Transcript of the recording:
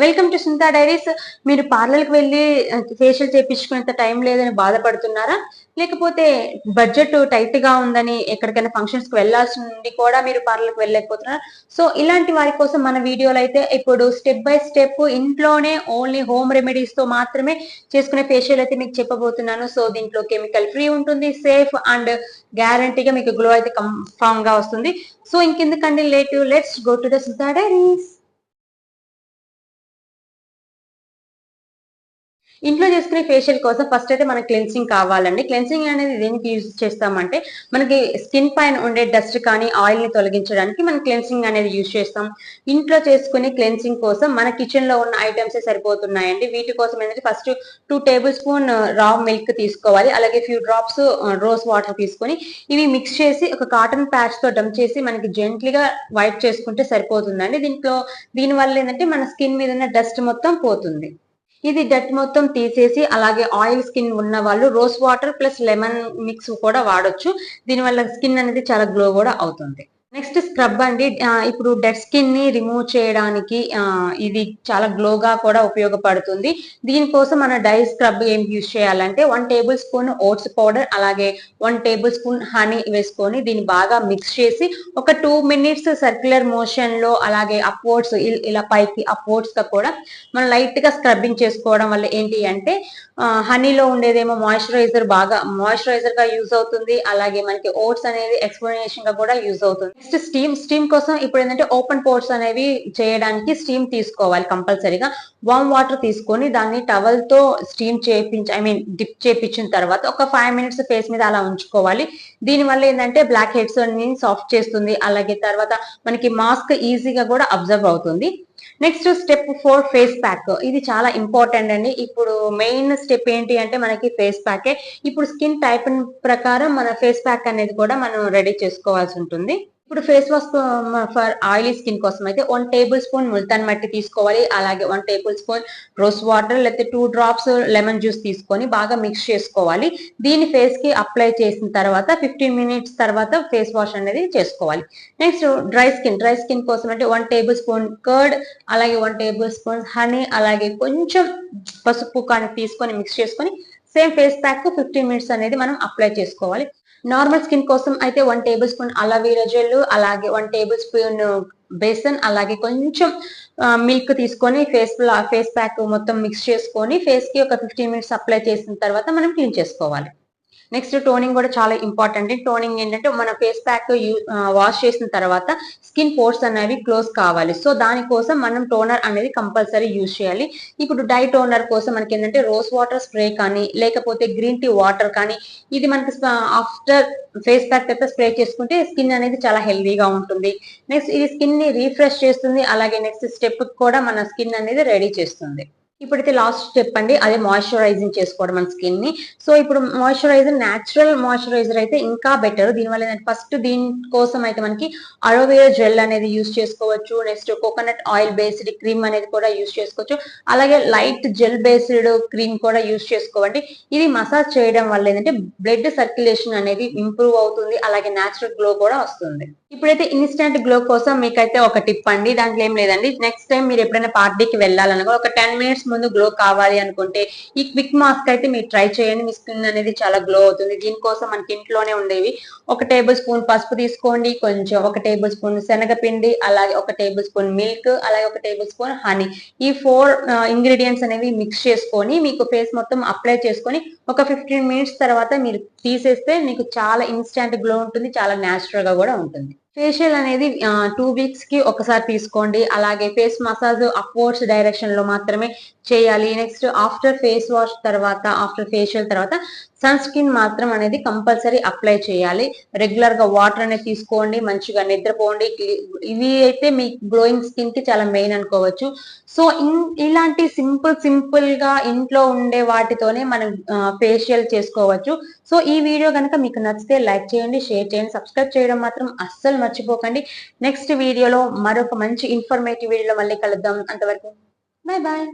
Welcome to సుంతా diaries. మీరు పార్లర్కి వెళ్ళి ఫేషియల్ చేయించుకునేంత టైం లేదని బాధపడుతున్నారా? లేకపోతే బడ్జెట్ టైట్గా ఉందని ఎక్కడికైనా ఫంక్షన్స్కి వెళ్ళాల్సి నుండి కూడా మీరు పార్లర్కి వెళ్ళలేకపోతున్నారా? సో ఇలాంటి వారి కోసం మన వీడియోలో అయితే ఇప్పుడు స్టెప్ బై స్టెప్ ఇంట్లోనే ఓన్లీ హోమ్ రెమెడీస్తో మాత్రమే చేసుకునే ఫేషియల్ అయితే మీకు చెప్పబోతున్నాను. సో దీంట్లో కెమికల్ ఫ్రీ ఉంటుంది సేఫ్ అండ్ గ్యారంటీగా మీకు గ్లో అయితే కన్ఫామ్గా వస్తుంది. So ఇంకెందుకండి late? Let's go to the Sunta diaries. ఇంట్లో చేసుకునే ఫేషియల్ కోసం ఫస్ట్ అయితే మనకి క్లెన్సింగ్ కావాలండి. క్లెన్సింగ్ అనేది దేనికి యూజ్ చేస్తామంటే మనకి స్కిన్ పైన ఉండే డస్ట్ కానీ ఆయిల్ని తొలగించడానికి మనం క్లెన్సింగ్ అనేది యూజ్ చేస్తాం. ఇంట్లో చేసుకునే క్లెన్సింగ్ కోసం మన కిచెన్లో ఉన్న ఐటమ్స్ సరిపోతున్నాయండి? వీటి కోసం ఏంటంటే first two tablespoon raw milk తీసుకోవాలి. అలాగే ఫ్యూ డ్రాప్స్ రోజ్ వాటర్ తీసుకొని ఇవి మిక్స్ చేసి ఒక కాటన్ ప్యాచ్తో డంప్ చేసి మనకి జెంట్లీగా వైప్ చేసుకుంటే సరిపోతుందండి. దీంట్లో దీని వల్ల ఏంటంటే మన స్కిన్ మీద ఉన్న డస్ట్ మొత్తం పోతుంది. ఇది డట్ మొత్తం తీసేసి అలాగే ఆయిల్ స్కిన్ ఉన్న వాళ్ళు rose water plus lemon mix కూడా వాడొచ్చు. దీనివల్ల స్కిన్ అనేది చాలా గ్లో కూడా అవుతుంది. నెక్స్ట్ స్క్రబ్ అండి ఇప్పుడు డెడ్ స్కిన్ని రిమూవ్ చేయడానికి ఇది చాలా గ్లోగా కూడా ఉపయోగపడుతుంది. దీనికోసం మన డై స్క్రబ్ ఏం యూజ్ చేయాలంటే one tablespoon oats powder అలాగే వన్ టేబుల్ స్పూన్ హనీ వేసుకొని దీన్ని బాగా మిక్స్ చేసి ఒక టూ మినిట్స్ సర్క్యులర్ మోషన్లో అలాగే అప్వర్డ్స్ ఇలా పైకి అప్వర్డ్స్గా కూడా మనం లైట్గా స్క్రబ్బింగ్ చేసుకోవడం వల్ల ఏంటి అంటే హనీలో ఉండేదేమో మాయిశ్చరైజర్ బాగా మాయిశ్చరైజర్గా యూజ్ అవుతుంది అలాగే మనకి ఓట్స్ అనేది ఎక్స్ప్లెనేషన్గా కూడా యూజ్ అవుతుంది. నెక్స్ట్ స్టీమ్ స్టీమ్ కోసం ఇప్పుడు ఏంటంటే ఓపెన్ పోర్ట్స్ అనేవి చేయడానికి స్టీమ్ తీసుకోవాలి కంపల్సరీగా. వామ్ వాటర్ తీసుకొని దాన్ని టవల్తో స్టీమ్ చేయించి ఐ మీన్ డిప్ చేయించిన తర్వాత ఒక ఫైవ్ మినిట్స్ ఫేస్ మీద అలా ఉంచుకోవాలి. దీని వల్ల ఏంటంటే బ్లాక్ హెడ్స్ సాఫ్ట్ చేస్తుంది. అలాగే తర్వాత మనకి మాస్క్ ఈజీగా కూడా అబ్జర్వ్ అవుతుంది. Next step for face pack ఇది చాలా ఇంపార్టెంట్ అండి. ఇప్పుడు మెయిన్ స్టెప్ ఏంటి అంటే మనకి ఫేస్ ప్యాకే ఇప్పుడు స్కిన్ టైప్ ప్రకారం మన ఫేస్ ప్యాక్ అనేది కూడా మనం రెడీ చేసుకోవాల్సి ఉంటుంది. ఇప్పుడు face wash for oily skin కోసం అయితే వన్ టేబుల్ స్పూన్ ముల్తాన్ మట్టి తీసుకోవాలి. అలాగే one tablespoon rose water లేకపోతే టూ డ్రాప్స్ లెమన్ జ్యూస్ తీసుకొని బాగా మిక్స్ చేసుకోవాలి. దీని ఫేస్కి అప్లై చేసిన తర్వాత ఫిఫ్టీన్ మినిట్స్ తర్వాత ఫేస్ వాష్ అనేది చేసుకోవాలి. Next dry skin dry skin కోసం అంటే వన్ టేబుల్ స్పూన్ కర్డ్ అలాగే వన్ టేబుల్ స్పూన్ హనీ అలాగే కొంచెం పసుపు కానీ తీసుకొని మిక్స్ చేసుకొని same face pack fifteen minutes అనేది మనం అప్లై చేసుకోవాలి. నార్మల్ స్కిన్ కోసం అయితే one tablespoon aloe vera gel అలాగే వన్ టేబుల్ స్పూన్ బేసన్ అలాగే కొంచెం uh, మిల్క్ తీసుకొని ఫేస్ ఫేస్ ప్యాక్ మొత్తం మిక్స్ చేసుకొని ఫేస్కి ఒక ఫిఫ్టీన్ మినిట్స్ అప్లై చేసిన తర్వాత మనం క్లీన్ చేసుకోవాలి. నెక్స్ట్ టోనింగ్ కూడా చాలా ఇంపార్టెంట్ టోనింగ్ ఏంటంటే మన ఫేస్ ప్యాక్ వాష్ చేసిన తర్వాత స్కిన్ పోర్స్ అనేవి క్లోజ్ కావాలి. సో దానికోసం మనం టోనర్ అనేది కంపల్సరీ యూజ్ చేయాలి. ఇప్పుడు డై టోనర్ కోసం మనకి ఏంటంటే రోజ్ వాటర్ స్ప్రే కానీ లేకపోతే గ్రీన్ టీ వాటర్ కానీ ఇది మనకి ఆఫ్టర్ ఫేస్ ప్యాక్ అయితే స్ప్రే చేసుకుంటే స్కిన్ అనేది చాలా హెల్దీగా ఉంటుంది. నెక్స్ట్ ఇది స్కిన్ని రీఫ్రెష్ చేస్తుంది. అలాగే నెక్స్ట్ స్టెప్ కూడా మన స్కిన్ అనేది రెడీ చేస్తుంది. ఇప్పుడైతే లాస్ట్ స్టెప్ అండి అదే మాయిశ్చరైజింగ్ చేసుకోవడం మన స్కిన్ని. సో ఇప్పుడు మాయిశ్చరైజర్ న్యాచురల్ మాయిశ్చరైజర్ అయితే ఇంకా బెటర్ దీనివల్ల ఏంటంటే ఫస్ట్ దీని కోసం అయితే మనకి అలోవేరా జెల్ అనేది యూస్ చేసుకోవచ్చు. Next coconut oil based cream అనేది కూడా యూస్ చేసుకోవచ్చు. అలాగే లైట్ జెల్ బేస్డ్ క్రీమ్ కూడా యూస్ చేసుకోవండి. ఇది మసాజ్ చేయడం వల్ల ఏంటంటే బ్లడ్ సర్క్యులేషన్ అనేది ఇంప్రూవ్ అవుతుంది. అలాగే న్యాచురల్ గ్లో కూడా వస్తుంది. ఇప్పుడైతే ఇన్స్టెంట్ గ్లో కోసం మీకైతే ఒక టిప్ అండి. దాంట్లో ఏం లేదండి. నెక్స్ట్ టైం మీరు ఎప్పుడైనా పార్టీకి వెళ్ళాలనుకో ఒక టెన్ మినిట్స్ ముందు గ్లో కావాలి అనుకుంటే ఈ క్విక్ మాస్క్ అయితే మీరు ట్రై చేయండి. మీ స్కిన్ అనేది చాలా గ్లో అవుతుంది. దీనికోసం మనకి ఇంట్లోనే ఉండేవి. ఒక టేబుల్ స్పూన్ పసుపు తీసుకోండి. కొంచెం ఒక టేబుల్ స్పూన్ శనగపిండి అలాగే ఒక టేబుల్ స్పూన్ మిల్క్ అలాగే ఒక టేబుల్ స్పూన్ హనీ ఈ ఫోర్ ఇంగ్రీడియంట్స్ అనేవి మిక్స్ చేసుకొని మీకు ఫేస్ మొత్తం అప్లై చేసుకొని ఒక ఫిఫ్టీన్ మినిట్స్ తర్వాత మీరు తీసేస్తే మీకు చాలా ఇన్స్టెంట్ గ్లో ఉంటుంది. చాలా న్యాచురల్గా కూడా ఉంటుంది. ఫేషియల్ అనేది టూ వీక్స్కి ఒకసారి తీసుకోండి. అలాగే ఫేస్ మసాజ్ అప్వర్డ్స్ డైరెక్షన్లో మాత్రమే చేయాలి. నెక్స్ట్ ఆఫ్టర్ ఫేస్ వాష్ తర్వాత ఆఫ్టర్ ఫేషియల్ తర్వాత సన్ స్క్రీన్ మాత్రం అనేది కంపల్సరీ అప్లై చేయాలి. రెగ్యులర్గా వాటర్ అనేది తీసుకోండి. మంచిగా నిద్రపోండి. ఇవి అయితే మీ గ్లోయింగ్ స్కిన్కి చాలా మెయిన్ అనుకోవచ్చు. సో ఇలాంటి సింపుల్ సింపుల్గా ఇంట్లో ఉండే వాటితోనే మనం ఫేషియల్ చేసుకోవచ్చు. సో ఈ వీడియో కనుక మీకు నచ్చితే లైక్ చేయండి షేర్ చేయండి సబ్స్క్రైబ్ చేయడం మాత్రం అస్సలు మర్చిపోకండి. నెక్స్ట్ వీడియోలో మరొక మంచి ఇన్ఫర్మేటివ్ వీడియోలో మళ్ళీ కలుద్దాం. అంతవరకు బాయ్ బాయ్